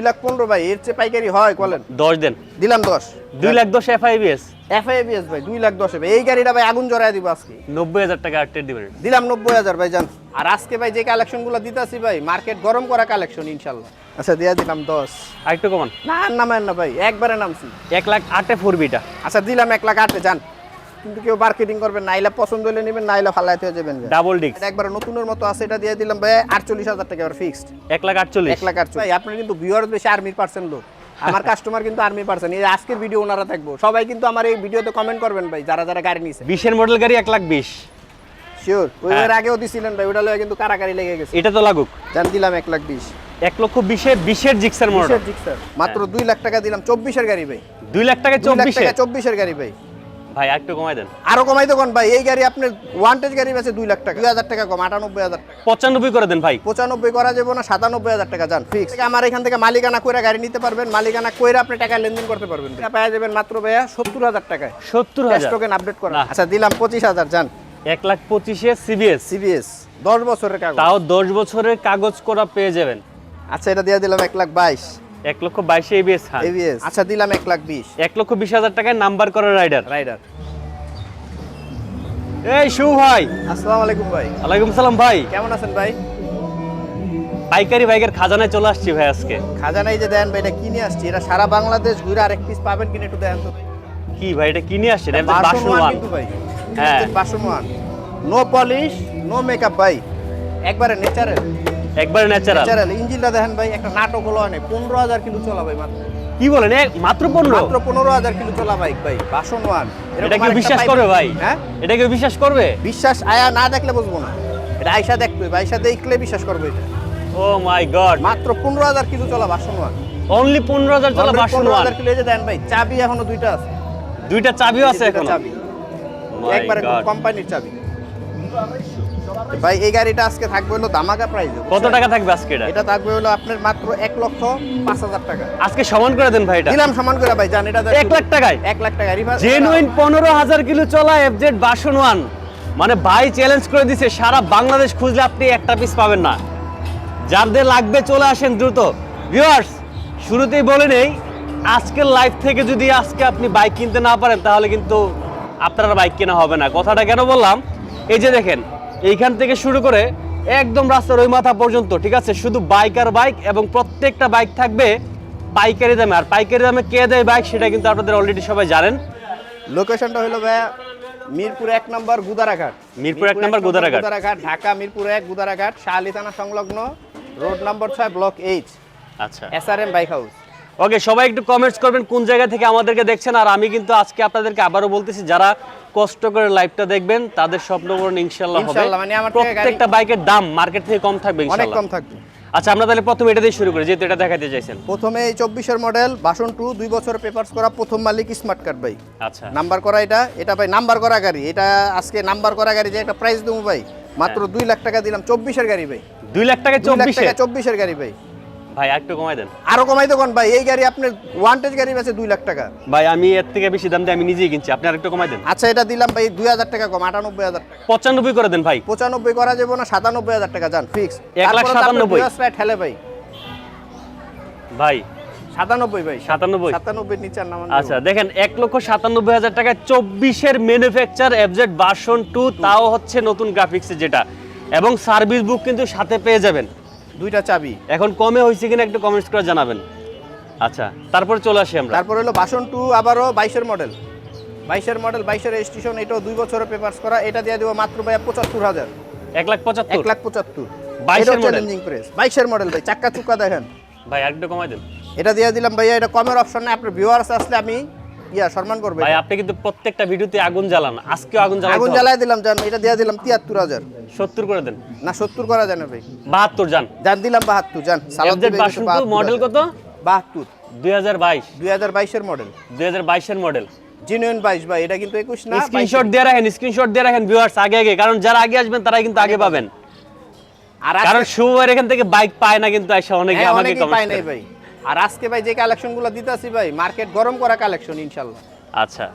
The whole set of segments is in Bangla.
দুই লাখ পনেরো ভাই এর চেয়ে পাইকারি হয় বলেন। দশ দেন। দিলাম দশ। দুই লাখ দশ এফআইবিএস এফআইবিএস ভাই দুই লাখ দশে এই গাড়িটা ভাই আগুন জড়াই দিব আজকে। নব্বই হাজার টাকা আটটের দিবেন। দিলাম নব্বই হাজার ভাই জান আর আজকে ভাই যে কালেকশনগুলো দিতেছি ভাই মার্কেট গরম করা কালেকশন ইনশাল্লাহ। আচ্ছা দিয়া দিলাম দশ। আরেকটু কমান। না নামায় না ভাই একবারে নামছি। এক লাখ আটে ফোর বিটা আচ্ছা দিলাম এক লাখ আটে যান। কিন্তু কেউ মার্কেটিং করবেন নাইলে পছন্দ হলে নেবেন নাইলে ফালাইতে হয়ে যাবেন। ডাবল ডিক্স এটা একবারে নতুনের মতো আছে এটা দিয়ে দিলাম ভাই আটচল্লিশ হাজার টাকা এবার ফিক্সড এক লাখ আটচল্লিশ। এক লাখ আটচল্লিশ। ভাই আপনার কিন্তু ভিউয়ার বেশি আর্মির পার্সেন্ট লোক। আমার কাস্টমার কিন্তু আর্মি পার্সেন্ট এই আজকের ভিডিও ওনারা থাকব সবাই কিন্তু আমার এই ভিডিওতে কমেন্ট করবেন ভাই যারা যারা গাড়ি নিছে। বিশের মডেল গাড়ি এক লাখ বিশ। শিওর ওই হ্যাঁ। এর আগেও দিছিলেন ভাই ওটা লয়ে কিন্তু কারাকারি লেগে গেছে। এটা তো লাগুক। জান দিলাম এক লাখ বিশ। এক লক্ষ বিশের বিশের জিক্সার মডেল জিক্সার মাত্র দুই লাখ টাকা দিলাম চব্বিশের গাড়ি ভাই। দুই লাখ টাকা চব্বিশে টাকা চব্বিশের গাড়ি ভাই। ভাই একটু কমাই দেন। আরও কমাই তো ভাই এই গাড়ি আপনার ওয়ান্টেজ গাড়ি আছে দুই লাখ টাকা। দুই হাজার টাকা কম আটানব্বই হাজার টাকা। পঁচানব্বই করে দেন ভাই। পঁচানব্বই করা যাবে না সাতানব্বই হাজার টাকা যান ফিক্স আমার এখান থেকে মালিকানা কইরা গাড়ি নিতে পারবেন মালিকানা কইরা আপনি টাকা লেনদেন করতে পারবেন। এটা পাওয়া যাবেন মাত্র ভাইয়া সত্তর হাজার টাকায়। সত্তর হাজার? টোকেন আপডেট করা। আচ্ছা দিলাম পঁচিশ হাজার যান। এক লাখ পঁচিশে সিবিএস সিবিএস দশ বছরের কাগজ। তাও দশ বছরের কাগজ করা পেয়ে যাবেন। আচ্ছা এটা দিয়ে দিলাম এক লাখ বাইশ। এক লক্ষ বাইশে এবিএস এবিএস আচ্ছা দিলাম এক লাখ বিশ। এক লক্ষ বিশ হাজার টাকায় নাম্বার করা রাইডার। রাইডার। এই শু ভাই। আসসালামু আলাইকুম ভাই। ওয়ালাইকুম সালাম ভাই। কেমন আছেন ভাই? পাইকারি বাইকের খাজানায় চলে আসছি ভাই আজকে। খাজানাই যে দেন ভাই এটা কিনে আসছি? এটা সারা বাংলাদেশ ঘুরে আরেক পিস পাবেন কিনে একটু দেন তো। কি ভাই এটা কিনে আসছেন? One one. কিন্তু ভাই। হ্যাঁ। বাসন one. No polish no makeup ভাই। একবারে নেচারাল একবার ন্যাচারাল ন্যাচারাল ইঞ্জিনটা দেখেন ভাই একটা নাটক হলো অনেক। পনেরো হাজার কিলো চলা ভাই মাত্র। কি বলেন মাত্র পনেরো? মাত্র পনেরো হাজার কিলো চলা বাইক ভাই বাসন ওয়ান। এটা কেউ বিশ্বাস করবে ভাই? হ্যাঁ? এটা কেউ বিশ্বাস করবে? বিশ্বাস আয়া না দেখলে বুঝব না। এটা আয়সা দেখবে আয়সা দেখলে বিশ্বাস করবে এটা। ও মাই গড মাত্র পনেরো হাজার কিলো চলা বাসন ওয়ান। অনলি পনেরো হাজার চলা বাসন ওয়ান? হাজার কিলো এই যে দেন ভাই চাবি এখনও দুইটা আছে। দুইটা চাবিও আছে এখন? চাবি। একবারে কোম্পানির চাবি। ভাই এই গাড়িটা আজকে থাকবে হলো দামাকা প্রাইস কত টাকা থাকবে আজকে এটা? এটা থাকবে হলো আপনার মাত্র এক লক্ষ পাঁচ হাজার টাকা। আজকে সমান করে দেন ভাই এটা। দিলাম সমান করে ভাই জান এটা এক লাখ টাকায়? এক লাখ টাকা রিভার্স জেনুইন পনেরো হাজার কিলো চলা এফজেড বাসন ওয়ান মানে ভাই চ্যালেঞ্জ করে দিছে সারা বাংলাদেশ খুঁজলে আপনি একটা পিস পাবেন না। যাদের লাগবে চলে আসেন দ্রুত। ভিউয়ার্স শুরুতেই বলে নেই আজকের লাইফ থেকে যদি আজকে আপনি বাইক কিনতে না পারেন তাহলে কিন্তু আপনার বাইক কেনা হবে না। কথাটা কেন বললাম? এই যে দেখেন এইখান থেকে শুরু করে একদম রাস্তার ওই মাথা পর্যন্ত ঠিক আছে? শুধু বাইক আর বাইক এবং প্রত্যেকটা বাইক থাকবে পাইকারি দামে। আর পাইকারি দামে কে দেয় বাইক সেটা কিন্তু আপনাদের অলরেডি সবাই জানেন। লোকেশনটা হলো ভাই মিরপুর এক নম্বর গুদারাঘাট। মিরপুর এক নম্বর গুদারাঘাট। গুদারাঘাট ঢাকা মিরপুর এক গুদারাঘাট শাহালি থানা সংলগ্ন রোড নম্বর ছয় ব্লক এইচ আচ্ছা। S R M bike house okay সবাই একটু কমেন্টস করবেন কোন জায়গা থেকে আমাদেরকে দেখছেন আর আমি কিন্তু আজকে আপনাদেরকে আবারও বলতেছি যারা কষ্ট করে লাইভটা দেখবেন তাদের স্বপ্ন পূরণ ইনশাল্লাহ হবে। মানে প্রত্যেকটা বাইকের দাম মার্কেট থেকে কম থাকবে অনেক কম থাকবে। আচ্ছা আমরা তাহলে প্রথমে এটা দিয়ে শুরু করি যেহেতু এটা দেখাতে চাইছেন। প্রথমে এই চব্বিশের মডেল বাসন টু দুই বছর পেপারস করা প্রথম মালিক স্মার্ট কার্ড ভাই। আচ্ছা। নাম্বার করা এটা এটা ভাই নাম্বার করা গাড়ি। এটা আজকে নাম্বার করা গাড়ি যে একটা প্রাইস দেবো ভাই মাত্র দুই লাখ টাকা দিলাম চব্বিশের গাড়ি ভাই। দুই লাখ চব্বিশে টাকা চব্বিশের গাড়ি ভাই। ভাই একটু কমাই দেন। আরও কমাই তো ভাই এই গাড়ি আপনার ওয়ান্টেজ গাড়ি আছে দুই লাখ টাকা। ভাই আমি এর থেকে বেশি দাম দিয়ে আমি নিজেই কিনছি আপনি আর একটু কমাই দেন। আচ্ছা এটা দিলাম ভাই দুই হাজার টাকা কম আটানব্বই হাজার টাকা। পঁচানব্বই করে দেন ভাই। পঁচানব্বই করা যাবে না সাতানব্বই হাজার টাকা যান ফিক্স এক লাখ সাতানব্বই। ঠেলে ভাই। ভাই। সাতানব্বই ভাই সাতানব্বই। সাতানব্বই নিচে নামান আচ্ছা দেখেন এক লক্ষ সাতানব্বই হাজার টাকায় চব্বিশের ম্যানুফ্যাকচার এফজেড ভার্সন টু তাও হচ্ছে নতুন গ্রাফিক্সের যেটা। এবং সার্ভিস বুক কিন্তু সাথে পেয়ে যাবেন। দুইটা চাবি। এখন কমে হয়েছে কিনা একটু কমেন্টস করে জানাবেন। আচ্ছা তারপর চলে আসি আমরা। তারপর হলো বাসন টু আবারও বাইশের মডেল বাইশের মডেল বাইশের রেজিস্ট্রেশন এটাও দুই বছরের পেপার্স করা। এটা দিয়ে দেবো মাত্র ভাই পঁচাত্তর হাজার। এক লাখ পঁচাত্তর। এক লাখ পঁচাত্তর। 22 এর model? চ্যালেঞ্জিং প্রেস বাইশের মডেল ভাই চাক্কা চুক্কা দেখেন। ভাই একটু কমাই দেন। এটা দিয়ে দিলাম ভাইয়া এটা কমের অপশন নেই। আপনার ভিউয়ার্স আসলে আমি ইয়া সম্মান করবে ভাই আপনি কিন্তু প্রত্যেকটা ভিডিওতে আগুন জ্বালান আজকেও আগুন জ্বালান আগুন জ্বালাই দিলাম জান এটা দিয়ে দিলাম তিয়াত্তর হাজার। সত্তর করে দেন। না সত্তর করা যায় ভাই। বাহাত্তর যান জান দিলাম বাহাত্তর জান মডেল কত? বাহাত্তর। দুই হাজার বাইশ। দুই হাজার বাইশের মডেল দুই হাজার বাইশের মডেল জিনুইন বাইশ ভাই এটা কিন্তু একুশ না স্ক্রিনশট দিয়ে রাখেন স্ক্রিনশট দিয়ে রাখেন ভিউয়ার্স আগে আগে। কারণ যারা আগে আসবেন তারাই কিন্তু আগে পাবেন। আর কারণ শুভবার এখান থেকে বাইক পায় না কিন্তু আইসা অনেকে হ্যাঁ, আমাকে কমেন্ট পায় নাই ভাই। আর আজকে ভাই যে কালেকশনগুলো দিতেছি ভাই মার্কেট গরম করা কালেকশন ইনশাল্লাহ। আচ্ছা।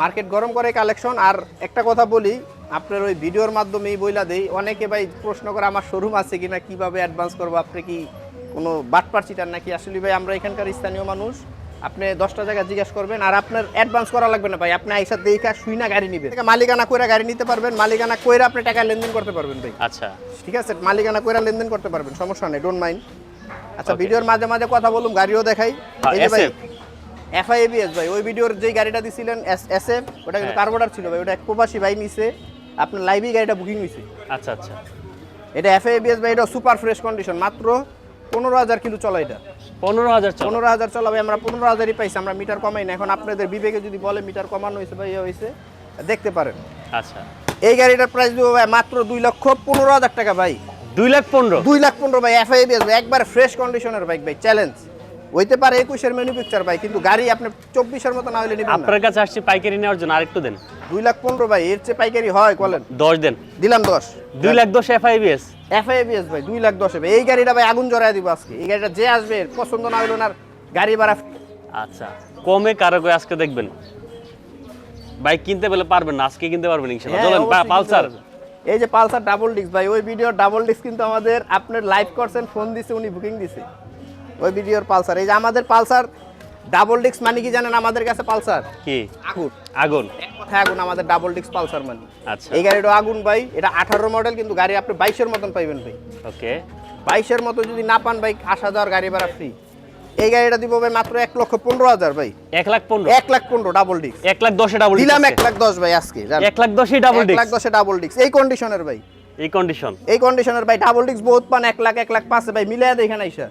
মার্কেট গরম করে কালেকশন আর একটা কথা বলি আপনার ওই ভিডিওর মাধ্যমেই বইলা দেই অনেকে ভাই প্রশ্ন করে আমার শোরুম আছে কিনা? কীভাবে অ্যাডভান্স করব? আপনি কি কোনো বাটপার চিটার নাকি? আসলে ভাই আমরা এখানকার স্থানীয় মানুষ আপনি দশটা জায়গা জিজ্ঞাসা করবেন আর আপনার অ্যাডভান্স করা লাগবে না ভাই। আপনি আইসা দেখা শুই না গাড়ি নিবেন মালিকানা কইরা গাড়ি নিতে পারবেন মালিকানা কইরা আপনি টাকা লেনদেন করতে পারবেন ভাই। আচ্ছা। ঠিক আছে? মালিকানা কইরা লেনদেন করতে পারবেন সমস্যা নেই ডোন্ট মাইন্ড আচ্ছা ভিডিওর মাঝে মাঝে কথা বলুন গাড়িও দেখাই। হ্যাঁ, এই যে ভাই এফআইএবিএস ভাই ওই ভিডিওর যেই গাড়িটা দিছিলেন এস এফ ওটা কিন্তু হ্যাঁ। কার্বোডার ছিল ভাই? ওটা এক প্রবাসী ভাই নিছে আপনার লাইভই গাড়িটা বুকিং হয়েছে আচ্ছা আচ্ছা। এটা এফআইএবিএস ভাই এটা সুপার ফ্রেশ কন্ডিশন মাত্র পনেরো হাজার কিলো চলা এটা। পনেরো হাজার পনেরো হাজার চলা ভাই আমরা পনেরো হাজারই পাইছি আমরা মিটার কমাই না। এখন আপনাদের বিবেকে যদি বলে মিটার কমানো হয়েছে বা ইয়ে হয়েছে দেখতে পারেন। আচ্ছা। এই গাড়িটার প্রাইস দেবো ভাই মাত্র দুই লক্ষ পনেরো হাজার টাকা ভাই। দুই লাখ পনেরো। দুই লাখ পনেরো ভাই এফআইবিএস ভাই। একবার ফ্রেশ কন্ডিশনের বাইক ভাই চ্যালেঞ্জ হইতে পারে একুশের ম্যানুফ্যাকচার ভাই কিন্তু গাড়ি আপনি চব্বিশের মতো না হলে নেবেন না। আপনার কাছে আসছি পাইকারি নেওয়ার জন্য আরেকটু দেন। দুই লাখ পনেরো ভাই এর চেয়ে পাইকারি হয় বলেন। দশ দেন। দিলাম দশ। দুই লাখ দশ এফআইবিএস এফআইবিএস ভাই দুই লাখ দশে এই গাড়িটা ভাই আগুন জড়াই দিব আজকে। এই গাড়িটা যে আসবে পছন্দ না হইল না গাড়ি ভাড়া আচ্ছা কমে কারও আজকে দেখবেন। বাইক কিনতে পেলে পারবেন না আজকে কিনতে পারবেন ইনশাআল্লাহ। হ্যাঁ, চলেন পালসার। কিনতে হবে। এই যে পালসার ডাবল ডিস্ক ভাই ওই ভিডিওর ডাবল ডিস্ক কিন্তু আমাদের আপনার লাইভ করছেন ফোন দিছে উনি বুকিং দিছে। ওই ভিডিওর পালসার এই যে আমাদের পালসার ডাবল ডিস্ক মানে কি জানেন আমাদের কাছে পালসার? কি? আগুন। আগুন? এক কথায় আগুন আমাদের ডাবল ডিস্ক পালসার মানে। আচ্ছা। এই গাড়িটা আগুন ভাই এটা আঠারো মডেল কিন্তু গাড়ি আপনি বাইশের মতন পাইবেন ভাই। ওকে বাইশের মতো যদি না পান ভাই আসা যাওয়ার গাড়ি ভাড়া ফ্রি এই গাড়িটা দিব ভাই মাত্র এক লক্ষ পনেরো হাজার ভাই। এক লাখ পনেরো। এক লাখ পনেরো ডাবল ডিস্ক এক লাখ দশে ডাবল দিলাম এক লাখ দশ ভাই আজকে এক লাখ দশই ডাবল এক লাখ দশে ডাবল ডিস্ক এই কন্ডিশনের ভাই। এই কন্ডিশন এই কন্ডিশনের ভাই ডাবল ডিস্ক বহুত পান এক লাখ এক লাখ পাঁচে ভাই মিলাই দেখেন আইসা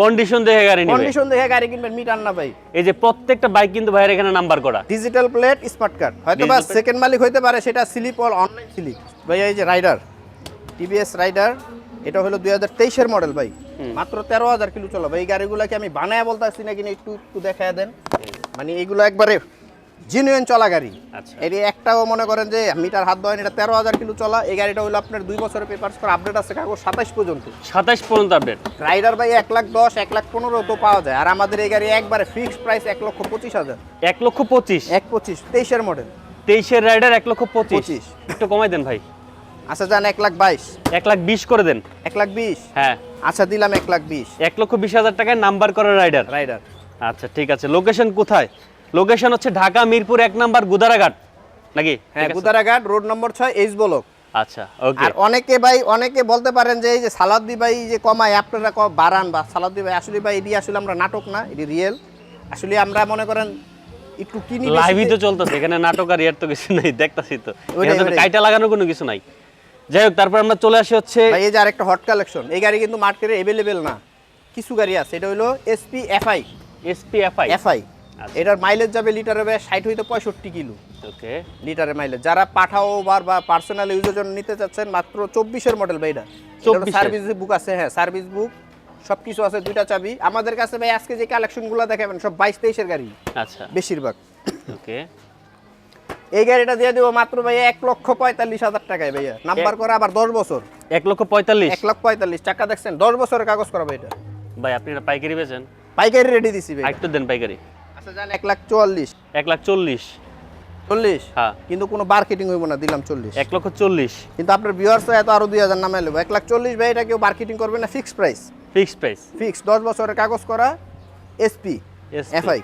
কন্ডিশন দেখে গাড়ি নিবে। কন্ডিশন দেখে গাড়ি কিনবেন মিটার না ভাই। এই যে প্রত্যেকটা বাইক কিন্তু ভাইয়ের এখানে নাম্বার করা। ডিজিটাল প্লেট স্মার্ট কার্ড হয়তো বা সেকেন্ড মালিক হইতে পারে সেটা স্লিপ অল অনলাইন স্লিপ ভাই এই যে রাইডার টিভিএস রাইডার এটা হলো দুই হাজার তেইশের মডেল ভাই। মাত্র তেরো হাজার কিলো চলো এই গাড়িগুলোকে আমি বানায় বলতে আসছি নাকি একটু একটু দেখায় দেন। মানে এগুলো একবারে জিনুইন চলা গাড়ি। আচ্ছা। এটি একটাও মনে করেন যে মিটার হাত দেওয়া এটা তেরো হাজার কিলো চলা। এই গাড়িটা হলো আপনার দুই বছরের পেপার্স করে আপডেট আছে কাগজ সাতাশ পর্যন্ত। সাতাশ পর্যন্ত আপডেট রাইডার ভাই এক লাখ দশ এক লাখ পনেরো তো পাওয়া যায়। আর আমাদের এই গাড়ি একবারে ফিক্সড প্রাইস এক লক্ষ পঁচিশ হাজার। এক লক্ষ পঁচিশ? এক পঁচিশ তেইশের মডেল তেইশের রাইডার এক লক্ষ পঁচিশ। একটু কমাই দেন ভাই। আচ্ছা যান এক লাখ বাইশ। এক লাখ বিশ করে দেন। এক লাখ বিশ? হ্যাঁ। আচ্ছা দিলাম এক লাখ বিশ। এক লক্ষ বিশ হাজার টাকায় নাম্বার করা রাইডার। রাইডার। আচ্ছা ঠিক আছে। লোকেশন কোথায়? লোকেশন হচ্ছে ঢাকা মিরপুর এক নাম্বার গুদারাঘাট। নাকি? হ্যাঁ গুদারাঘাট রোড নম্বর ছয় এইচ ব্লক আচ্ছা ওকে। আর অনেকে ভাই অনেকে বলতে পারেন যে এই যে সালাদ্দি ভাই যে কমায় আপনারা বাড়ান বা সালাদ্দি ভাই আসলে ভাই এটি আসলে আমরা নাটক না এটি রিয়েল। আসলে আমরা মনে করেন একটু কিনি লাইভই তো চলতেছে এখানে নাটক আর ইয়ার তো কিছু নাই দেখতাছি তো। কাইটা লাগানোর কোনো কিছু নাই। যাই হোক তারপর আমরা চলে আসি হচ্ছে ভাই এই যে আরেকটা হট কালেকশন এই গাড়ি কিন্তু মার্কেটে অ্যাভেলেবেল না। কিছু গাড়ি আছে এটা হলো এসপি এফআই এসপিএফআই এফআই আচ্ছা। এটার মাইলেজ যাবে লিটারে ভাই ষাট হইতে পঁয়ষট্টি কিলো। ওকে। লিটারের মাইলেজ যারা পাঠাও বার বা পার্সোনাল ইউজের জন্য নিতে চাচ্ছেন মাত্র চব্বিশের মডেল ভাই এটা। 24 সার্ভিস বুক আছে হ্যাঁ সার্ভিস বুক সব কিছু আছে দুইটা চাবি। আমাদের কাছে ভাই আজকে যে কালেকশনগুলো দেখাবেন সব বাইশ তেইশের গাড়ি। আচ্ছা। বেশিরভাগ। ওকে। এই গাড়িটা দিয়ে দেবো মাত্র ভাই এক লক্ষ পঁয়তাল্লিশ হাজার টাকায় ভাইয়া। নাম্বার করা আবার দশ বছর। এক লক্ষ পঁয়তাল্লিশ? এক লাখ পঁয়তাল্লিশ। টাকা দেখছেন? দশ বছরের কাগজ করা ভাই এটা। ভাই আপনি এটা পাইকারি বেচেন? পাইকারি রেডি দিছি ভাই। একটু দেন পাইকারি। আচ্ছা জান এক লাখ চুয়াল্লিশ। এক লাখ চল্লিশ। চল্লিশ? হ্যাঁ। কিন্তু কোনো মার্কেটিং হইব না দিলাম চল্লিশ। এক লক্ষ চল্লিশ। কিন্তু আপনার ভিউয়ার্স এত আরও দুই হাজার নামে নেব। এক লাখ চল্লিশ ভাই এটা কেউ মার্কেটিং করবে না fixed price fixed price fix দশ বছরের কাগজ করা এসপি এফআই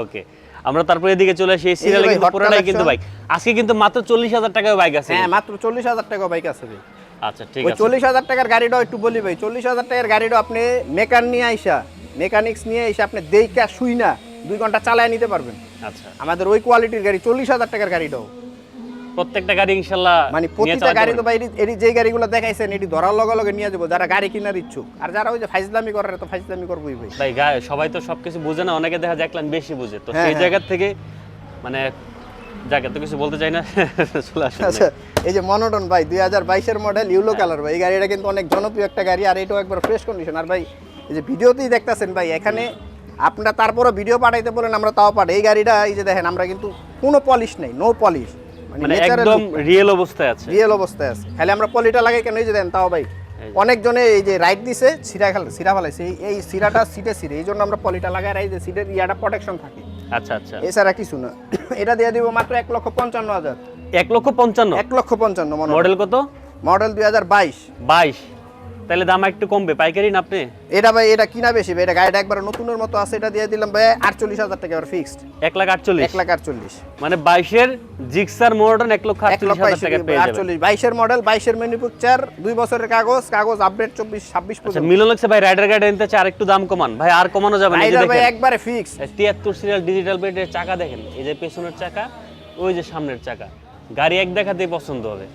ওকে আমরা তারপরে এদিকে চলে আসি এই সিরিয়ালে কিন্তু পুরোটাই কিন্তু বাইক আজকে কিন্তু মাত্র চল্লিশ হাজার টাকায় বাইক আছে। হ্যাঁ মাত্র চল্লিশ হাজার টাকা বাইক আছে ভাই। আচ্ছা ঠিক আছে। চল্লিশ হাজার টাকার গাড়িটাও একটু বলি ভাই চল্লিশ হাজার টাকার গাড়িটাও আপনি মেকার নিয়ে আইসা মেকানিক্স নিয়ে এসে আপনি দেইকা শুই না দুই ঘণ্টা চালায় নিতে পারবেন। আচ্ছা। আমাদের ওই কোয়ালিটির গাড়ি চল্লিশ হাজার টাকার গাড়িটাও। প্রত্যেকটা গাড়ি ইনশাল্লাহ মানে প্রতিটা গাড়ি তো। ভাই এটি- এটি যে গাড়িগুলো দেখাইছেন এটি ধরার লগে লগে নিয়ে যাব যারা গাড়ি কেনার ইচ্ছুক। আর যারা ওই যে ফাইজলামি করে তো ফাইজলামি করবোই ভাই। ভাই সবাই তো সবকিছু বুঝে না অনেকে দেখা যায় একলান বেশি বুঝে। তো হ্যাঁ, সেই হ্যাঁ। জায়গা থেকে মানে যাকে তো কিছু বলতে চাই না আচ্ছা এই যে মনোটন ভাই দুই হাজার বাইশের মডেল ইউলো কালার ভাই। এই গাড়িটা কিন্তু অনেক জনপ্রিয় একটা গাড়ি আর এটাও একবার ফ্রেশ কন্ডিশন আর ভাই এই যে ভিডিওতেই দেখতাছেন ভাই এখানে আপনারা তারপরও ভিডিও পাঠাইতে বলেন আমরা তাও পাঠাই। এই গাড়িটা এই যে দেখেন আমরা কিন্তু কোনো পলিশ নেই নো পলিশ মানে একদম রিয়েল অবস্থায় আছে। রিয়েল অবস্থায় আছে। খালি আমরা পলিটা লাগাই কেন? এই যে দেন তাও ভাই। অনেকজনে এই যে রাইট দিছে সিরা খাল সিরা ফেলাইছে। এই- সিরাটা সিটে সিরে এই জন্য আমরা পলিটা লাগাই রাই যে সিটের ইয়াটা প্রোটেকশন থাকে। আচ্ছা আচ্ছা। এছাড়া কিছু না। এটা দিয়ে দিব মাত্র এক লক্ষ পঞ্চান্ন হাজার। এক লক্ষ পঞ্চান্ন? এক লক্ষ পঞ্চান্ন মডেল কত? মডেল দুই হাজার বাইশ। বাইশ। তাহলে দাম একটু কমবে পাইকারি না আপনি? এটা ভাই এটা কিনা বেশি ভাই এটা গাড়িটা একবার নতুনের মতো আছে এটা দিয়ে দিলাম ভাই আটচল্লিশ হাজার টাকা ফিক্সড এক লাখ আটচল্লিশ? এক লাখ আটচল্লিশ। মানে বাইশের জিক্সার মডার্ন এক লক্ষ আটচল্লিশ হাজার টাকা পেয়ে আটচল্লিশ বাইশের মডেল বাইশের ম্যানুফ্যাকচার দুই বছরের কাগজ কাগজ আপডেট চব্বিশ ছাব্বিশ আচ্ছা পর্যন্ত। মিলন লাগছে ভাই রাইডার গাড়ি নিতে চার একটু দাম কমান। ভাই আর কমানো যাবে না রাইডার ভাই একবারে ফিক্স তিয়াত্তর সিরিয়াল ডিজিটাল প্লেটের চাকা দেখেন এই যে পেছনের চাকা ওই যে সামনের চাকা। গাড়ি এক দেখাতেই পছন্দ হবে।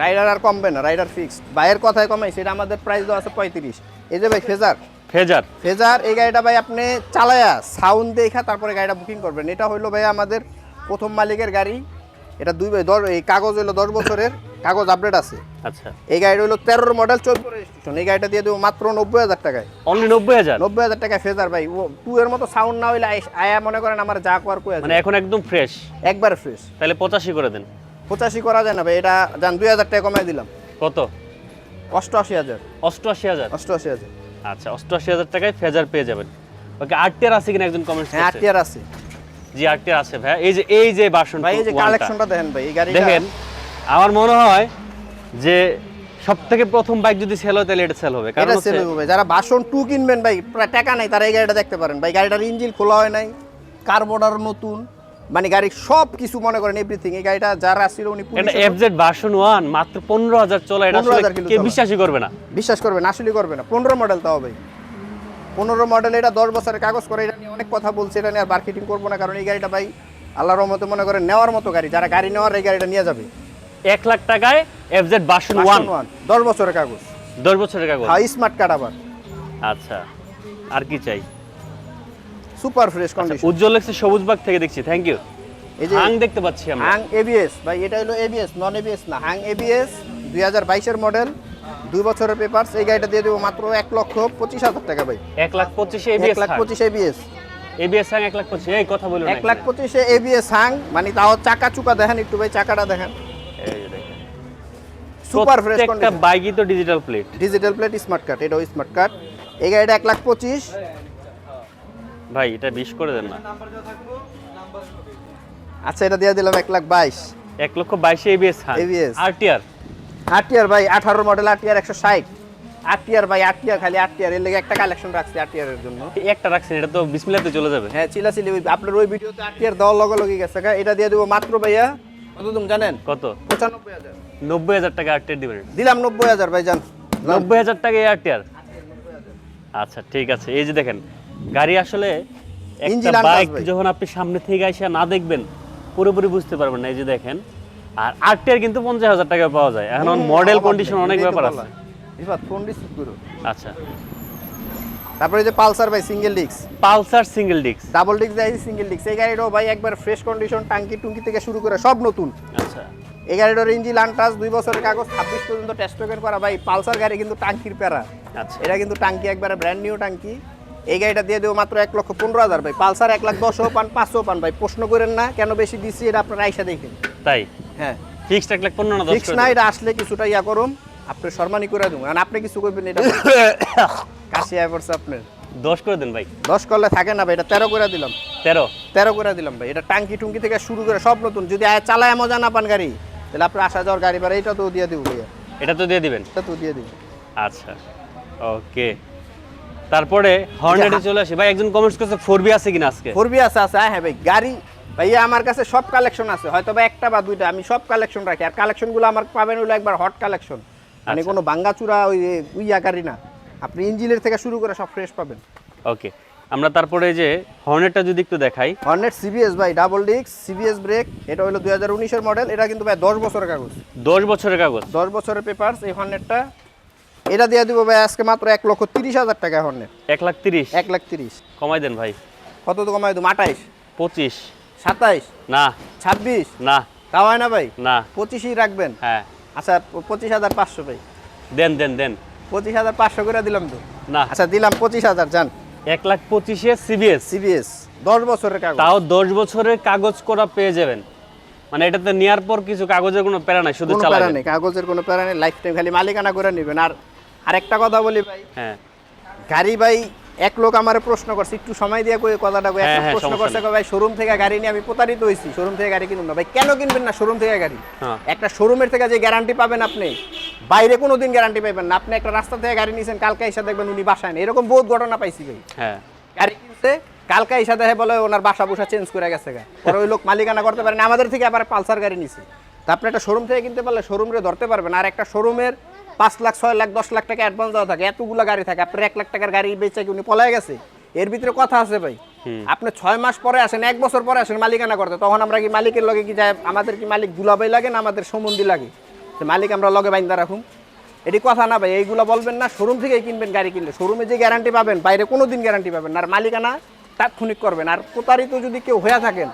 রাইডার আর কমবে না রাইডার ফিক্স বাইরের কথায় কমাই সেটা আমাদের প্রাইস দেওয়া আছে পঁয়ত্রিশ। এই যে ভাই ফেজার ফেজার ফেজার এই গাড়িটা ভাই আপনি চালায়া সাউন্ড দেখা তারপরে গাড়িটা বুকিং করবেন। এটা হইল ভাই আমাদের প্রথম মালিকের গাড়ি। এটা দুই ভাই দশ এই কাগজ হইল দশ বছরের কাগজ আপডেট আছে। আচ্ছা। এই গাড়িটা হইল তেরোর মডেল চোদ্দ রেজিস্ট্রেশন এই গাড়িটা দিয়ে দেবো মাত্র নব্বই হাজার টাকায়। অনলি নব্বই হাজার? নব্বই হাজার টাকা ফেজার ভাই। ও টু এর মতো সাউন্ড না হইলে আয়া মনে করেন আমার যা কই আছে। মানে এখন একদম ফ্রেশ একবার ফ্রেশ তাহলে পঁচাশি করে দেন। পঁচাশি করা যায় না ভাই এটা যান দুই হাজার টাকা কমাই দিলাম। কত? অষ্টআশি হাজার। অষ্টআশি হাজার? অষ্টআশি হাজার। আচ্ছা অষ্টআশি হাজার টাকায় ফেজার পেয়ে যাবেন। ওকে আটটিয়ার আছে কিনা একজন কমেন্ট হ্যাঁ আটটিয়ার আছে জি আটটিয়ার আছে ভাই এই যে এই যে বাসন ভাই এই যে কালেকশনটা দেখেন ভাই এই গাড়িটা দেখেন আমার মনে হয় যে সব থেকে প্রথম বাইক যদি সেল হয় তাহলে এটা সেল হবে। কারণ সেল হবে যারা বাসন টু কিনবেন ভাই প্রায় টাকা নাই তারা এই গাড়িটা দেখতে পারেন। ভাই গাড়িটার ইঞ্জিন খোলা হয় নাই কার্বোর্ডার নতুন। মানে গাড়ির সব কিছু মনে করেন এভরিথিং এই গাড়িটা যারা ছিল উনি এটা এফজেড ভার্সন ওয়ান মাত্র পনেরো হাজার চলে এটা 15,000 আসলে কে বিশ্বাসই করবে না। বিশ্বাস করবেন আসলে করবে না। পনেরো মডেল তাও ভাই পনেরো মডেল এটা দশ বছরের কাগজ করে এটা নিয়ে অনেক কথা বলছে এটা নিয়ে আর মার্কেটিং করব না কারণ এই গাড়িটা ভাই আল্লাহর রহমতে মনে করেন নেওয়ার মতো গাড়ি। যারা গাড়ি নেওয়ার এই গাড়িটা নিয়ে যাবে। এক লাখ টাকায় এফজেড ভার্সন ওয়ান ওয়ান দশ বছরের কাগজ। দশ বছরের কাগজ? হ্যাঁ স্মার্ট কার্ড আবার। আচ্ছা আর কি চাই? সুপার ফ্রেশ কন্ডিশন উজ্জ্বল লেগছে সবুজ বাগ থেকে দেখছি থ্যাংক ইউ এই যে হাং দেখতে পাচ্ছি আমরা। হাং এবিএস ভাই এটা হলো এবিএস নন এবিএস না হাং এবিএস দুই হাজার বাইশের মডেল দুই বছরের পেপারস এই গাড়িটা দিয়ে দেবো মাত্র এক লক্ষ পঁচিশ হাজার টাকা ভাই। এক লাখ পঁচিশে এক লাখ পঁচিশ এবিএস এবিএস হাং এক লাখ পঁচিশ এই কথা বলুন এক লাখ পঁচিশে এবিএস হাং মানে তাও চাকা চুকা দেখেন একটু ভাই চাকাটা দেখেন। সুপার ফ্রেশ কন্ডিশন বাইকই তো digital plate digital plate smart card এটাও স্মার্ট কার্ড এই গাড়িটা এক লাখ পঁচিশ ভাই এটা বিশ করে দেন না আচ্ছা এটা দিয়ে দিলাম এক লাখ বাইশ এক লক্ষ বাইশে এবিএস হাং ABS আর টিআর আট টিয়ার ভাই আঠারো মডেল আট টিয়ার একশো ষাট আট টিয়ার ভাই আট টিয়ার খালি আট টিয়ার এর লেগে একটা কালেকশন রাখছি আট টিয়ারের জন্য একটা রাখছেন এটা তো বিসমিল্লাতে চলে যাবে হ্যাঁ চিলাচিলি ওই আপনার ওই ভিডিওতে আট টিয়ার দেওয়ার লগে লগে গেছে। এটা দিয়ে দেবো মাত্র ভাইয়া কত তুমি জানেন কত পঁচানব্বই হাজার নব্বই হাজার টাকা আর টিয়ার দিবেন দিলাম নব্বই হাজার ভাই জান নব্বই হাজার টাকা এয়ার টিয়ার আচ্ছা ঠিক আছে এই যে দেখেন গাড়ি আসলে একটা বাইক যখন আপনি সামনে থেকে এসে না দেখবেন পুরোপুরি বুঝতে পারবেন না এই যে দেখেন। আর আর কিন্তু পঞ্চাশ হাজার টাকা পাওয়া যায়। এখন মডেল কন্ডিশন অনেক ব্যাপার আছে। আচ্ছা। তারপরে যে পালসার ভাই single disc Pulsar single disc double disc যাই সিঙ্গেল ডিস্ক এই গাড়িটাও ভাই একবার ফ্রেশ কন্ডিশন টাঙ্কি টুঙ্কি থেকে শুরু করে সব নতুন। আচ্ছা। এই গাড়িটার ইঞ্জিন আনটাস দুই বছরের কাগজ ছাব্বিশ পর্যন্ত টেস্ট করা ভাই পালসার গাড়ি কিন্তু টাঙ্কির প্যারা। আচ্ছা। এটা কিন্তু টাঙ্কি একবারে ব্র্যান্ড নিউ টাঙ্কি। এই গাড়িটা দিয়ে দেবো মাত্র এক লক্ষ পনেরো হাজার ভাই। পালসার এক লাখ দশও পান পাঁচশো পান ভাই। প্রশ্ন করেন না কেন বেশি দিচ্ছি এটা আপনারা আইসা দেখেন। তাই? হ্যাঁ। ফিক্সড এক লাখ পনেরো না ফিক্স না এটা আসলে কিছুটা ইয়া করুন আপনি সম্মানই করে দেবো। আর আপনি কিছু করবেন এটা কাশি আয় পড়ছে আপনার। দশ করে দেন ভাই। দশ করলে থাকে না ভাই এটা তেরো করে দিলাম। তেরো? তেরো করে দিলাম ভাই এটা টাঙ্কি টুঙ্কি থেকে শুরু করে সব নতুন। যদি আয় চালায় মজা না পান গাড়ি তাহলে আপনার আসা যাওয়ার গাড়ি ভাড়া এটা তো দিয়ে দিব ভাইয়া। এটা তো দিয়ে দিবেন? এটা তো দিয়ে দিব। আচ্ছা ওকে। তারপরে হর্নেটে চলে আসি। ভাই একজন কমেন্টস করছে ফোর বি আছে কিনা আজকে? ফোর বি আছে আছে হ্যাঁ ভাই গাড়ি ভাইয়া আমার কাছে সব কালেকশন আছে। হয়তো বা একটা বা দুইটা আমি সব কালেকশন রাখি। আর কালেকশনগুলো আমার পাবেন হলো একবার হট কালেকশন মানে আচ্ছা। কোনো ভাঙ্গাচুরা ওই উইয়া গাড়ি না। আপনি ইঞ্জিনের থেকে শুরু করে সব ফ্রেশ পাবেন। ওকে আমরা তারপরে যে হর্নেটটা যদি একটু দেখাই। হর্নেট সিবিএস ভাই ডাবল ডিস্ক সিবিএস ব্রেক এটা হলো দুই হাজার উনিশের মডেল এটা কিন্তু ভাই দশ বছরের কাগজ। দশ বছরের কাগজ। দশ বছরের পেপারস এই হর্নেটটা এটা দিয়ে দিব ভাই আজকে মাত্র এক লক্ষ তিরিশ হাজার টাকা হর্নেট এক লাখ তিরিশ? এক লাখ তিরিশ। কমাই দেন ভাই। কত তো কমাই দেবো? আঠাইশ। পঁচিশ। সাতাইশ। না। ছাব্বিশ। না। তাও হয় না ভাই? না। পঁচিশই রাখবেন? হ্যাঁ। আচ্ছা পঁচিশ হাজার পাঁচশো ভাই। দেন দেন দেন। পঁচিশ হাজার পাঁচশো করে দিলাম তো? না। আচ্ছা দিলাম পঁচিশ হাজার যান। এক লাখ পঁচিশে সিবিএস সিবিএস দশ বছরের কাগজ। তাও দশ বছরের কাগজ করা পেয়ে যাবেন। মানে এটাতে নেওয়ার পর কিছু কাগজের কোনো প্যারা নাই শুধু চালাবেন। নেই কাগজের কোনো প্যারা নেই লাইফ টাইম খালি মালিকানা করে নেবেন। আর আরেকটা কথা বলি ভাই। হ্যাঁ। গাড়ি ভাই এক লোক আমার প্রশ্ন করছে একটু সময় দিয়ে কই কথাটা কই? এক হ্যাঁ, লোক হ্যাঁ, প্রশ্ন করছে কই, ভাই শোরুম থেকে গাড়ি নিয়ে আমি প্রতারিত হয়েছি শোরুম থেকে গাড়ি কিনুন না। ভাই কেন কিনবেন না শোরুম থেকে গাড়ি? হ্যাঁ। একটা শোরুমের থেকে যে গ্যারান্টি পাবেন আপনি বাইরে কোনোদিন গ্যারান্টি পাবেন না। আপনি একটা রাস্তা থেকে গাড়ি নিয়েছেন কালকে এসে দেখবেন উনি বাসায় না এরকম বহুত ঘটনা পাইছি ভাই। হ্যাঁ। গাড়ি কিনছে কালকে এসে দেখে বলে ওনার বাসা বুসা চেঞ্জ করে গেছে গা। পরে ওই লোক মালিকানা করতে পারেন আমাদের থেকে আবার পালসার গাড়ি নিছে। তা আপনি একটা শোরুম থেকে কিনতে পারলে শোরুমে ধরতে পারবেন। আর একটা শোরুমের পাঁচ লাখ ছয় লাখ দশ লাখ টাকা অ্যাডভান্স দেওয়া থাকে এতগুলো গাড়ি থাকে। আপনার এক লাখ টাকার গাড়ি বেচে কি উনি পলায় গেছে? এর ভিতরে কথা আছে ভাই। আপনি ছয় মাস পরে আসেন এক বছর পরে আসেন মালিকানা করতে তখন আমরা কি মালিকের লগে কি যায় আমাদের কি মালিক দুলাবাই লাগে না আমাদের সম্বন্ধী লাগে? মালিক আমরা লগে বাইন্দা রাখুন। এটি কথা না ভাই এইগুলো বলবেন না শোরুম থেকেই কিনবেন গাড়ি কিনলে। শোরুমে যে গ্যারান্টি পাবেন বাইরে কোনো দিন গ্যারান্টি পাবেন আর মালিকানা তাৎক্ষণিক করবেন। আর প্রতারিত যদি কেউ হয়ে থাকেন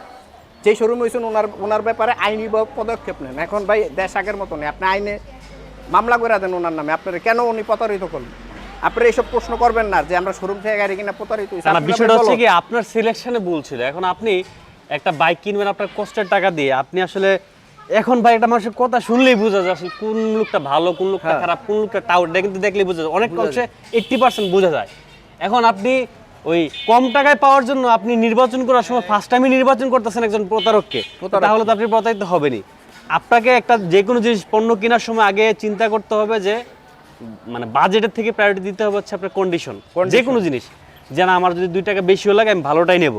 যেই শোরুম হয়েছেন ওনার ওনার ব্যাপারে আইনি পদক্ষেপ নেন। এখন ভাই দেশ আগের মতো নেই আপনি আইনে মামলা করে দেন ওনার নামে। আপনারা কেন উনি প্রতারিত করলেন? আপনারা এইসব প্রশ্ন করবেন না যে আমরা শোরুম থেকে গাড়ি কিনা প্রতারিত বিষয়টা হচ্ছে কি আপনার সিলেকশনে ভুল ছিল। এখন আপনি একটা বাইক কিনবেন আপনার কষ্টের টাকা দিয়ে। আপনি আসলে এখন ভাই একটা মানুষের কথা শুনলেই বোঝা যায় আসলে কোন লোকটা ভালো কোন লোকটা হ্যাঁ। খারাপ কোন লোকটা টাউট এটা কিন্তু দেখলেই বোঝা যায়। অনেক অংশে এইট্টি পার্সেন্ট বোঝা যায়। এখন আপনি ওই কম টাকায় পাওয়ার জন্য আপনি নির্বাচন করার সময় ফার্স্ট টাইমে নির্বাচন করতেছেন একজন প্রতারককে। প্রতারক। তাহলে তো আপনি প্রতারিত হবেনই। আপনাকে একটা যে কোনো জিনিস পণ্য কেনার সময় আগে চিন্তা করতে হবে যে মানে বাজেটের থেকে প্রায়োরিটি দিতে হবে হচ্ছে আপনার কন্ডিশন যে কোনো জিনিস। যে না আমার যদি দুই টাকা বেশিও লাগে আমি ভালোটাই নেব।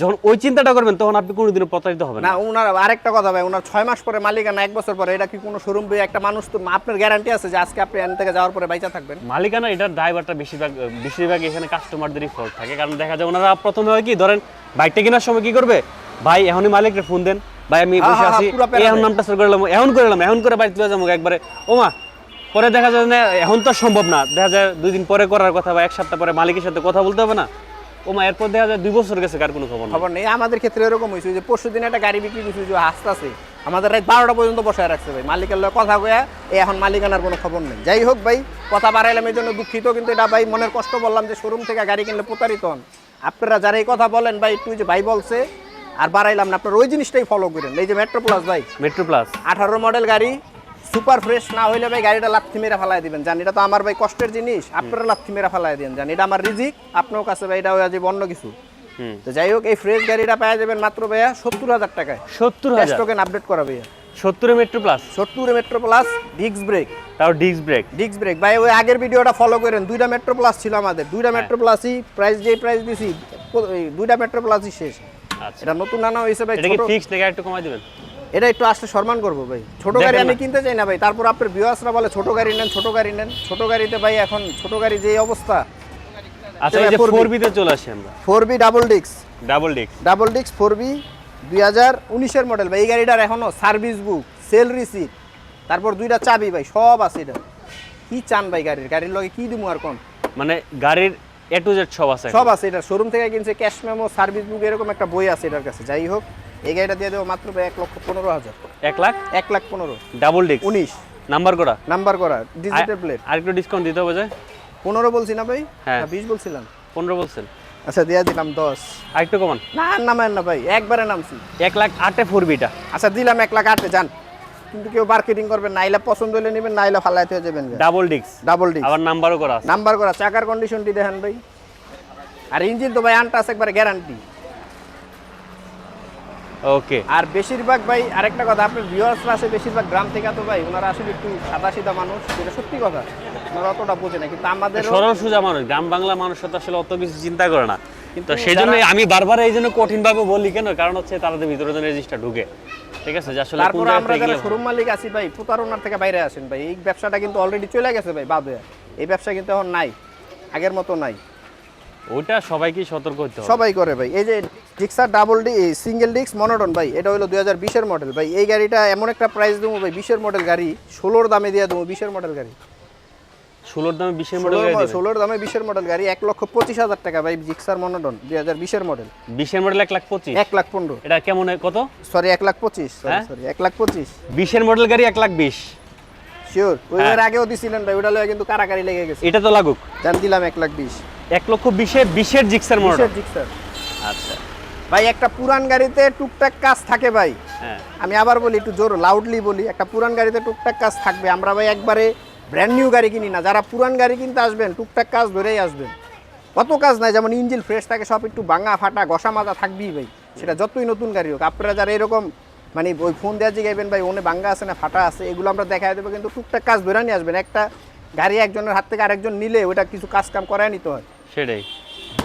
যখন ওই চিন্তাটা করবেন তখন আপনি কোনোদিনও প্রতারিত হবেন না না। ওনার আরেকটা কথা ভাই ওনার ছয় মাস পরে মালিকানা এক বছর পরে এটা কি কোনো শোরুম বই একটা মানুষ তো আপনার গ্যারান্টি আছে যে আজকে আপনি এখান থেকে যাওয়ার পরে বাইচা থাকবেন? মালিকানা এটার ড্রাইভারটা বেশিরভাগ বেশিরভাগ এখানে কাস্টমারদেরই ফল্ট থাকে। কারণ দেখা যায় ওনারা প্রথমে হয় কি ধরেন বাইকটা কেনার সময় কি করবে? ভাই এখনই মালিককে ফোন দেন। ভাই আমি বসে আছি। এখন নামটা শুরু করলাম এখন করলাম এখন করে বাড়ি তুলে যাব একবারে। ওমা পরে দেখা যায় না এখন তো সম্ভব না। দেখা যায় দুই দিন পরে করার কথা বা এক সপ্তাহ পরে মালিকের সাথে কথা বলতে হবে না। ওমা এরপর দেখা যায় দুই বছর গেছে কার কোনো খবর খবর নেই। আমাদের ক্ষেত্রে এরকম হয়েছে যে পরশু দিন একটা গাড়ি বিক্রি করছি যে হাসতাছে। আমাদের রাত বারোটা পর্যন্ত বসায় রাখছে ভাই। মালিকের লগে কথা কয়া এখন মালিকানার কোনো খবর নেই। যাই হোক ভাই কথা বাড়াইলাম এই জন্য দুঃখিত কিন্তু এটা ভাই মনের কষ্ট বললাম যে শোরুম থেকে গাড়ি কিনলে প্রতারিত হন। আপনারা যারা এই কথা বলেন ভাই একটু যে ভাই বলছে আর বাড়াইলাম না আপনার ওই জিনিসটাই ফলো করেন। এই যে মেট্রো প্লাস ভাই মেট্রো প্লাস আঠারো মডেল গাড়ি সুপার ফ্রেশ না হইলে ভাই গাড়িটা লাথি মেরে ফেলাই দিবেন। জান এটা তো আমার ভাই কষ্টের জিনিস আপনারা লাথি মেরে ফেলাই দিন জান এটা আমার রিজিক আপনার কাছে ভাই এটা হয়ে যাবে অন্য কিছু। তো যাই হোক এই ফ্রেশ গাড়িটা পাওয়া যাবেন মাত্র ভাইয়া সত্তর হাজার টাকায়। সত্তর হাজার। টোকেন আপডেট করা ভাইয়া। সত্তরে মেট্রো প্লাস সত্তর মেট্রো প্লাস ডিস্ক ব্রেক তাও ডিস্ক ব্রেক ডিস্ক ব্রেক ভাই ওই আগের ভিডিওটা ফলো করেন দুইটা মেট্রো প্লাস ছিল আমাদের। দুইটা মেট্রো প্লাসই প্রাইস যে প্রাইস দিছি দুইটা মেট্রো প্লাসই শেষ। এটা নতুন আনা হয়েছে ভাই এটা কি ফিক্স নাকি একটু কমাই দিবেন? এটা একটু আসলে সম্মান করব ভাই। ছোট গাড়ি আমি কিনতে চাই না ভাই তারপর আপনার ভিউয়ার্সরা বলে ছোট গাড়ি নেন ছোট গাড়ি নেন। ছোট গাড়িতে ভাই এখন ছোট গাড়ি যে অবস্থা। আচ্ছা এই যে 4B ফোর বিতে চলে আসি আমরা। ফোর বি ডাবল ডিক্স ডাবল ডিক্স ডাবল ডিক্স ফোর বি দুই হাজার উনিশের মডেল ভাই। এই গাড়িটার এখনও সার্ভিস বুক সেল রিসিপ্ট তারপর দুইটা চাবি ভাই সব আছে এটা। কি চান ভাই গাড়ির? গাড়ির লগে কি দিমু আর কোন? মানে গাড়ির এ টু জেড সব আছে সব আছে এটা শোরুম থেকে কিনছে ক্যাশ মেমো সার্ভিস বুক এরকম একটা বই আছে এটার কাছে। যাই হোক এই গাড়িটা দিয়ে দেবো মাত্র এক লক্ষ পনেরো হাজার। এক লাখ? এক লাখ পনেরো। ডাবল ডিস্ক উনিশ। নাম্বার করা নাম্বার করা ডিজিটাল প্লেট আর একটু ডিসকাউন্ট দিতে হবে যে? পনেরো বলছি না ভাই? হ্যাঁ। বিশ বলছিলাম। পনেরো বলছেন। আচ্ছা দিয়ে দিলাম দশ। আর একটু কমান। না নামেন না ভাই একবারে নামছি। এক লাখ আটে ফোর বিটা। আচ্ছা দিলাম এক লাখ আটে যান। কিন্তু কেউ মার্কেটিং করবেন না আইলা পছন্দ হলে নেবেন না ফালাইতে হয়ে যাবেন। ডাবল ডিস্ক ডাবল ডি আবার নাম্বারও করা নাম্বার করা চাকার কন্ডিশনটি দেখেন ভাই। আর ইঞ্জিন তো ভাই আনটাস একবার গ্যারান্টি ওকে আর বেশিরভাগ ভাই আরেকটা কথা আপনার ভিউয়ার্সরা আসে বেশিরভাগ গ্রাম থেকে তো ভাই ওনারা আসলে একটু সাদা সিধা মানুষ এটা সত্যি কথা। ওনারা অতটা বোঝে না কিন্তু আমাদের সরল সোজা মানুষ গ্রাম বাংলা মানুষ তো আসলে অত কিছু চিন্তা করে না। কিন্তু সেই জন্য আমি বারবার এই জন্য কঠিন ভাবে বলি কেন? কারণ হচ্ছে তাদের ভিতরে যেন জিনিসটা ঢুকে। ঠিক আছে? যে আসলে তারপর আমরা যারা শোরুম মালিক আছি ভাই প্রতারণার থেকে বাইরে আসেন ভাই। এই ব্যবসাটা কিন্তু অলরেডি চলে গেছে ভাই বাদ হয়ে। এই ব্যবসা কিন্তু এখন নাই আগের মতো নাই। ওইটা সবাইকে সতর্ক হতে হবে। সবাই করে ভাই। এই যে ডিক্সার ডাবল ডি সিঙ্গেল ডিক্স মনোটন ভাই এটা হলো দুই হাজার বিশের মডেল ভাই। এই গাড়িটা এমন একটা প্রাইস দেবো ভাই বিশের মডেল গাড়ি ষোলোর দামে দিয়ে দেবো বিশের মডেল গাড়ি। ষোলোর দামে বিশের মডেল ষোলোর দামে বিশের মডেল গাড়ি এক লক্ষ পঁচিশ হাজার টাকা ভাই জিক্সার মনোটন দুই হাজার বিশের মডেল বিশের মডেল এক লাখ পঁচিশ? এক লাখ পনেরো। এটা কেমন কত? সরি এক লাখ পঁচিশ হ্যাঁ? সরি এক লাখ পঁচিশ। বিশের মডেল গাড়ি এক লাখ বিশ। শিওর ওই হ্যাঁ। আগেও দিছিলেন ভাই ওটা লয়ে কিন্তু কারাকারি লেগে গেছে। এটা তো লাগুক। জান দিলাম এক লাখ বিশ। এক লক্ষ বিশে বিশের জিক্সার মডেল জিক্সার। আচ্ছা। ভাই একটা পুরান গাড়িতে টুকটাক কাজ থাকে ভাই। হ্যাঁ। আমি আবার বলি একটু জোর লাউডলি বলি একটা পুরান গাড়িতে টুকটাক কাজ থাকবে। আমরা ভাই একবারে ব্র্যান্ড নিউ গাড়ি কিনি না। যারা পুরান গাড়ি কিনতে আসবেন টুকটাক কাজ ধরেই আসবেন। কত কাজ নাই যেমন ইঞ্জিন ফ্রেশ থাকে সব একটু ভাঙা ফাটা ঘষা মাজা থাকবেই ভাই। সেটা যতই নতুন গাড়ি হোক। আপনারা যারা এরকম মানে ওই ফোন দেওয়া জিগাইবেন ভাই ওনে ভাঙ্গা আছে না ফাটা আছে এগুলো আমরা দেখাই দেবো কিন্তু টুকটাক কাজ ধরে নিয়ে আসবেন। একটা গাড়ি একজনের হাত থেকে আরেকজন নিলে ওটা কিছু কাজ কাম করায় নিতে হয়। সেটাই।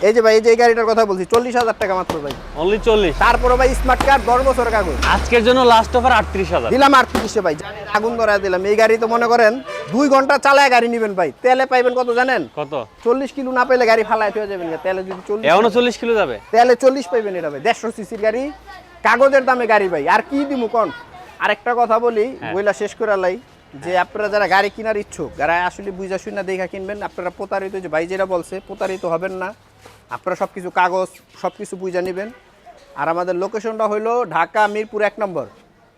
এই যে ভাই এই যে গাড়িটার কথা বলছি চল্লিশ হাজার টাকা মাত্র ভাই। অনলি চল্লিশ। তারপরে ভাই স্মার্ট কার্ড দশ বছর কাগজ। আজকের জন্য লাস্ট অফার আটত্রিশ হাজার। দিলাম আটত্রিশে ভাই জানেন, আগুন ধরা দিলাম। এই গাড়ি তো মনে করেন দুই ঘণ্টা চালায় গাড়ি নেবেন ভাই। তেলে পাইবেন কত জানেন? কত? চল্লিশ কিলো না পেলে গাড়ি ফালাই হয়ে যাবেন তেলে যদি চল্লিশ এখনও চল্লিশ কিলো যাবে? তেলে চল্লিশ পাইবেন এটা ভাই। দেড়শো সিসির গাড়ি কাগজের দামে গাড়ি ভাই। আর কি দিমু কোন? আরেকটা কথা বলি হ্যাঁ। বইলা শেষ করে লাই। যে আপনারা যারা গাড়ি কেনার ইচ্ছুক যারা আসলে বুঝা শুনে দেখা কিনবেন আপনারা প্রতারিত যে ভাই যেটা বলছে প্রতারিত হবেন না। আপনারা সব কিছু কাগজ সব কিছু বুঝা নেবেন। আর আমাদের লোকেশনটা হইল ঢাকা মিরপুর এক নম্বর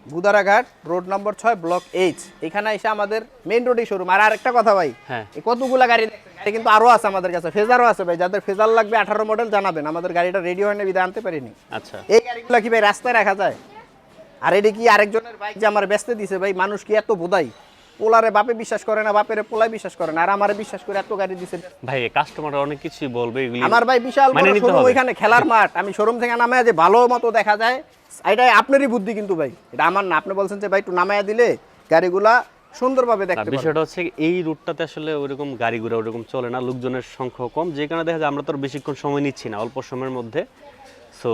গুদারাঘাট রোড নম্বর ছয় ব্লক এইচ। এখানে এসে আমাদের মেইন রোডে শোরুম আর আরেকটা কথা ভাই হ্যাঁ। এই কতগুলা গাড়ি? গাড়ি কিন্তু আরও আছে আমাদের কাছে ফেজারও আছে ভাই। যাদের ফেজার লাগবে আঠারো মডেল জানাবেন। আমাদের গাড়িটা রেডি হয় না বিধা আনতে পারিনি। আচ্ছা। এই গাড়িগুলো কি ভাই রাস্তায় রাখা যায়? আর এটি কি আরেকজনের বাইক যে আমার ব্যস্ত দিছে ভাই মানুষ কি এত বোধাই? পোলারে বাপে বিশ্বাস করে না বাপেরে পোলায় বিশ্বাস করে না আর আমারে বিশ্বাস করে এত গাড়ি দিছে। ভাই কাস্টমার অনেক কিছুই বলবে এগুলি আমার ভাই বিশাল মানে শোরুম ওইখানে খেলার মাঠ। আমি শোরুম থেকে নামায় যে ভালো মতো দেখা যায় এটা আপনারই বুদ্ধি কিন্তু ভাই। এটা আমার না। আপনি বলছেন যে ভাই একটু নামায় দিলে গাড়িগুলা সুন্দরভাবে দেখতে বিষয়টা হচ্ছে এই রুটটাতে আসলে ওইরকম গাড়ি ঘোড়া ওরকম চলে না লোকজনের সংখ্যা কম। যে কারণে দেখা যায় আমরা তো বেশিক্ষণ সময় নিচ্ছি না অল্প সময়ের মধ্যে। সো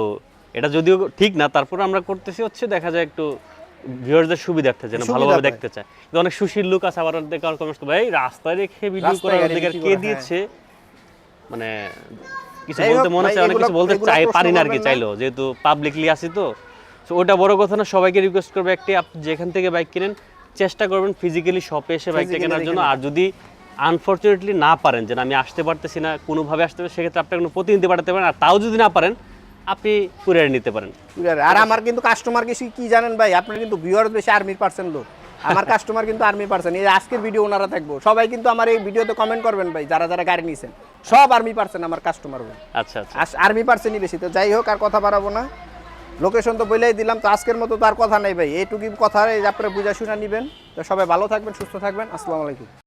এটা যদিও ঠিক না তারপরে আমরা করতেছি হচ্ছে দেখা যায় একটু ভিউয়ারদের সুবিধার্থে যেন ভালোভাবে দেখতে চায়। কিন্তু অনেক সুশীল লোক আছে আবার কমেন্ট ভাই রাস্তায় রেখে ভিডিও করার অধিকার কে হ্যাঁ। দিয়েছে? মানে কিছু বলতে মনে চায় অনেক কিছু বলতে চাই পারি না আর কি চাইলো যেহেতু পাবলিকলি তো। ওটা বড় কথা না সবাইকে রিকোয়েস্ট করবে একটি আপনি যেখান থেকে বাইক কিনেন চেষ্টা করবেন ফিজিক্যালি শপে এসে বাইকটা কেনার জন্য। আর যদি আনফর্চুনেটলি না পারেন যে আমি আসতে পারতেছি না কোনোভাবে আসতে পারে সেক্ষেত্রে আপনি কোনো প্রতিনিধি পাঠাতে পারেন আর তাও যদি না পারেন আপনি কুরিয়ার নিতে পারেন। আর আমার কিন্তু কাস্টমার কিছু কি জানেন ভাই? আপনার কিন্তু ভিউয়ার্স বেশি আর্মির পার্সেন্ট লোক। আমার কাস্টমার কিন্তু আর্মি পার্সেন্ট এই আজকের ভিডিও ওনারা থাকব। সবাই কিন্তু আমার এই ভিডিওতে কমেন্ট করবেন ভাই যারা যারা গাড়ি নিয়েছেন সব আর্মি পার্সেন্ট আমার কাস্টমার ভাই। আচ্ছা আচ্ছা। আর্মি পার্সেন্টই বেশি। তো যাই হোক আর কথা বাড়াবো না। লোকেশন তো বলেই দিলাম তো আজকের মতো তো আর কথা নেই ভাই। এইটুকু কথা আপনারা বুঝা শুনে নেবেন। তো সবাই ভালো থাকবেন সুস্থ থাকবেন। আসসালামু আলাইকুম।